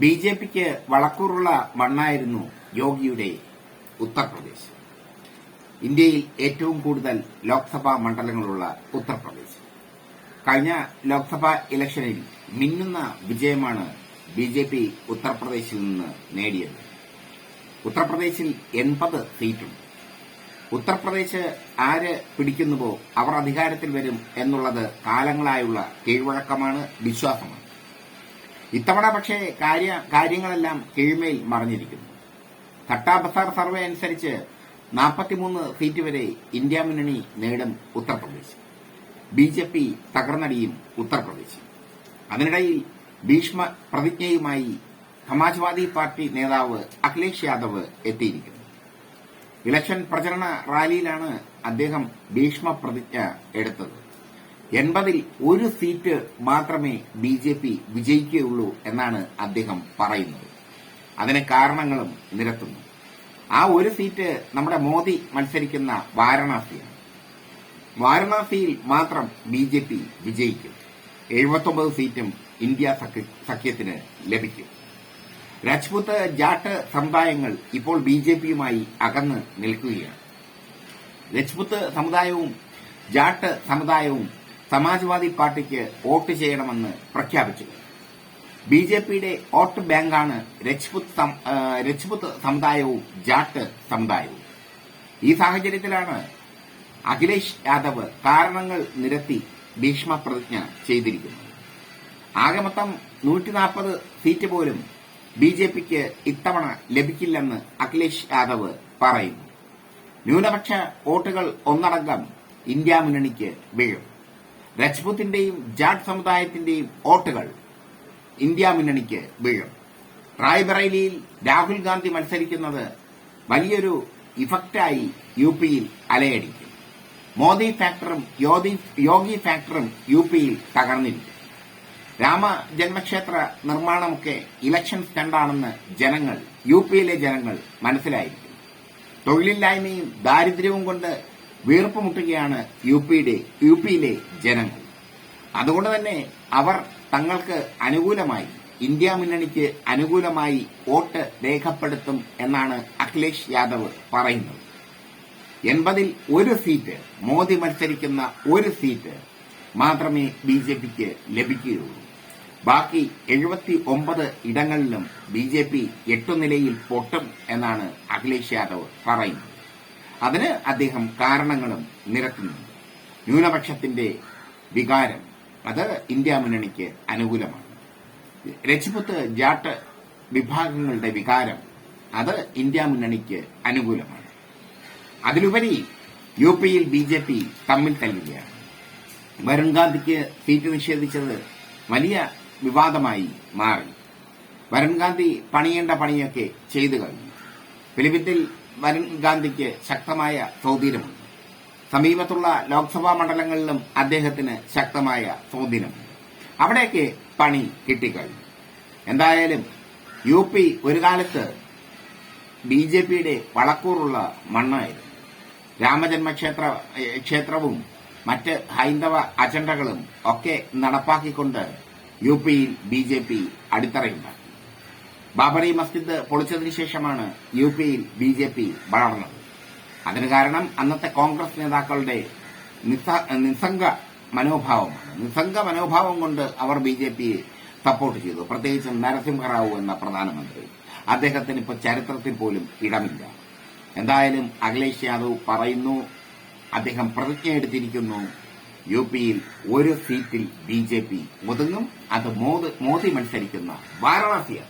B J പിക്ക് വളക്കൂറുള്ള മണ്ണായിരുന്നു യോഗിയുടെ ഉത്തർപ്രദേശ്. ഇന്ത്യയിൽ ഏറ്റവും കൂടുതൽ ലോക്സഭാ മണ്ഡലങ്ങളുള്ള ഉത്തർപ്രദേശ്. കഴിഞ്ഞ ലോക്സഭാ ഇലക്ഷനിൽ മിന്നുന്ന വിജയമാണ് ബി ജെ പി ഉത്തർപ്രദേശിൽ നിന്ന് നേടിയത്. ഉത്തർപ്രദേശിൽ എൺപത് സീറ്റുണ്ട് ഉത്തർപ്രദേശ് ആര് പിടിക്കുന്നുവോ അവർ അധികാരത്തിൽ വരും എന്നുള്ളത് കാലങ്ങളായുള്ള കീഴ്വഴക്കമാണ് വിശ്വാസമാണ്. ഇത്തവണ പക്ഷേ കാര്യ കാര്യങ്ങളെല്ലാം കീഴ്മേൽ മറിഞ്ഞിരിക്കുന്നു. തട്ടാബസാർ സർവേ അനുസരിച്ച് നാൽപ്പത്തിമൂന്ന് സീറ്റ് വരെ ഇന്ത്യ മുന്നണി നേടും ഉത്തർപ്രദേശ്. ബി ജെ പി തകർന്നടിയും ഉത്തർപ്രദേശ്. അതിനിടയിൽ ഭീഷ്മ പ്രതിജ്ഞയുമായി സമാജ്വാദി പാർട്ടി നേതാവ് അഖിലേഷ് യാദവ് എത്തിയിരിക്കുന്നു. ഇലക്ഷൻ പ്രചരണ റാലിയിലാണ് അദ്ദേഹം ഭീഷ്മ പ്രതിജ്ഞ എടുത്തത്. എൺപതിൽ ഒരു സീറ്റ് മാത്രമേ ബി ജെ പി വിജയിക്കുകയുള്ളൂ എന്നാണ് അദ്ദേഹം പറയുന്നത്. അതിന് കാരണങ്ങളും നിരത്തുന്നു. ആ ഒരു സീറ്റ് നമ്മുടെ മോദി മത്സരിക്കുന്ന വാരണാസിയാണ്. വാരണാസിയിൽ മാത്രം ബി ജെ പി വിജയിക്കും. എഴുപത്തൊമ്പത് സീറ്റും ഇന്ത്യ സഖ്യ- സഖ്യത്തിന് ലഭിക്കും. രാജ്പുത്ത് ജാട്ട് സമുദായങ്ങൾ ഇപ്പോൾ ബി ജെ പിയുമായി അകന്ന് നിൽക്കുകയാണ്. രജ്പുത്ത് സമുദായവും ജാട്ട് സമുദായവും സമാജ്വാദി പാർട്ടിക്ക് വോട്ട് ചെയ്യണമെന്ന് പ്രഖ്യാപിച്ചു. ബി ജെ പിയുടെ വോട്ട് ബാങ്കാണ് രജ്പുത് രജ്പുത് സമുദായവും ജാട്ട് സമുദായവും. ഈ സാഹചര്യത്തിലാണ് അഖിലേഷ് യാദവ് കാരണങ്ങൾ നിരത്തി ഭീഷ്മ പ്രതിജ്ഞ ചെയ്തിരിക്കുന്നത്. ആകെ മൊത്തം നൂറ്റി നാൽപ്പത് സീറ്റ് പോലും ബി ജെ പിക്ക് ഇത്തവണ ലഭിക്കില്ലെന്ന് അഖിലേഷ് യാദവ് പറയുന്നു. ന്യൂനപക്ഷ വോട്ടുകൾ ഒന്നടങ്കം ഇന്ത്യ മുന്നണിക്ക് വീഴും. രജ്പുത്തിന്റെയും ജാട്ട് സമുദായത്തിന്റെയും വോട്ടുകൾ ഇന്ത്യ മുന്നണിക്ക് വീഴും. റായ്ബറേലിയിൽ രാഹുൽ ഗാന്ധി മത്സരിക്കുന്നത് വലിയൊരു ഇഫക്റ്റായി യു പിയിൽ അലയടിക്കും. മോദി ഫാക്ടറും യോഗി ഫാക്ടറും യു പിയിൽ തകർന്നിരിക്കും. രാമ ജന്മക്ഷേത്ര നിർമ്മാണമൊക്കെ ഇലക്ഷൻ സ്റ്റണ്ടാണെന്ന് ജനങ്ങൾ യു പിയിലെ ജനങ്ങൾ മനസ്സിലായിരിക്കും. തൊഴിലില്ലായ്മയും ദാരിദ്ര്യവും കൊണ്ട് വീർപ്പുമുട്ടുകയാണ് യു പിയുടെ യു പിയിലെ ജനങ്ങൾ. അതുകൊണ്ട് തന്നെ അവർ തങ്ങൾക്ക് അനുകൂലമായി ഇന്ത്യ മുന്നണിക്ക് അനുകൂലമായി വോട്ട് രേഖപ്പെടുത്തും എന്നാണ് അഖിലേഷ് യാദവ് പറയുന്നത്. എൺപതിൽ ഒരു സീറ്റ് മോദി മത്സരിക്കുന്ന ഒരു സീറ്റ് മാത്രമേ ബി ജെ പിക്ക് ലഭിക്കുകയുള്ളൂ. ബാക്കി എഴുപത്തി ഒമ്പത് ഇടങ്ങളിലും ബി ജെ പി എട്ടു നിലയിൽ പൊട്ടും എന്നാണ് അഖിലേഷ് യാദവ് പറയുന്നത്. അതിന് അദ്ദേഹം കാരണങ്ങളും നിരത്തുന്നു ന്യൂനപക്ഷത്തിന്റെ വികാരം അത് ഇന്ത്യ മുന്നണിക്ക് അനുകൂലമാണ്. രജ്പുത്ത് ജാട്ട് വിഭാഗങ്ങളുടെ വികാരം അത് ഇന്ത്യ മുന്നണിക്ക് അനുകൂലമാണ്. അതിലുപരി യു പിയിൽ ബി ജെ പി തമ്മിൽ തല്ലുകയാണ്. വരുൺ ഗാന്ധിക്ക് സീറ്റ് നിഷേധിച്ചത് വലിയ വിവാദമായി മാറി. വരുൺ ഗാന്ധി പണിയേണ്ട പണിയൊക്കെ ചെയ്തു കഴിഞ്ഞു. ഫിലിപ്പിത്തിൽ വരുൺ ഗാന്ധിക്ക് ശക്തമായ സ്വാധീനമുണ്ട് സമീപത്തുള്ള ലോക്സഭാ മണ്ഡലങ്ങളിലും അദ്ദേഹത്തിന് ശക്തമായ സ്വാധീനമുണ്ട് അവിടെയൊക്കെ പണി കിട്ടിക്കഴിഞ്ഞു. എന്തായാലും യു പി ഒരു കാലത്ത് ബി ജെ പിയുടെ വളക്കൂറുള്ള മണ്ണായിരുന്നു. രാമജന്മക്ഷേത്ര ക്ഷേത്രവും മറ്റ് ഹൈന്ദവ അജണ്ടകളും ഒക്കെ നടപ്പാക്കിക്കൊണ്ട് യു പിയിൽ ബി ജെ പി അടിത്തറയുണ്ടാക്കി ബാബറി മസ്ജിദ് പൊളിച്ചതിനു ശേഷമാണ് യു പിയിൽ ബി ജെ പി വളർന്നത്. അതിന് കാരണം അന്നത്തെ കോൺഗ്രസ് നേതാക്കളുടെ നിസ്സ- നിസ്സംഗ മനോഭാവമാണ്. നിസ്സംഗ മനോഭാവം കൊണ്ട് അവർ ബി ജെ പിയെ സപ്പോർട്ട് ചെയ്തു. പ്രത്യേകിച്ചും നരസിംഹറാവു എന്ന പ്രധാനമന്ത്രി. അദ്ദേഹത്തിന് ഇപ്പോൾ ചരിത്രത്തിൽ പോലും ഇടമില്ല. എന്തായാലും അഖിലേഷ് യാദവ് പറയുന്നു അദ്ദേഹം പ്രതിജ്ഞ എടുത്തിരിക്കുന്നു യു പിയിൽ ഒരു സീറ്റിൽ ബി ജെ പി ഒതുങ്ങും. അത് മോദി മത്സരിക്കുന്ന വാരണാസിയാണ്.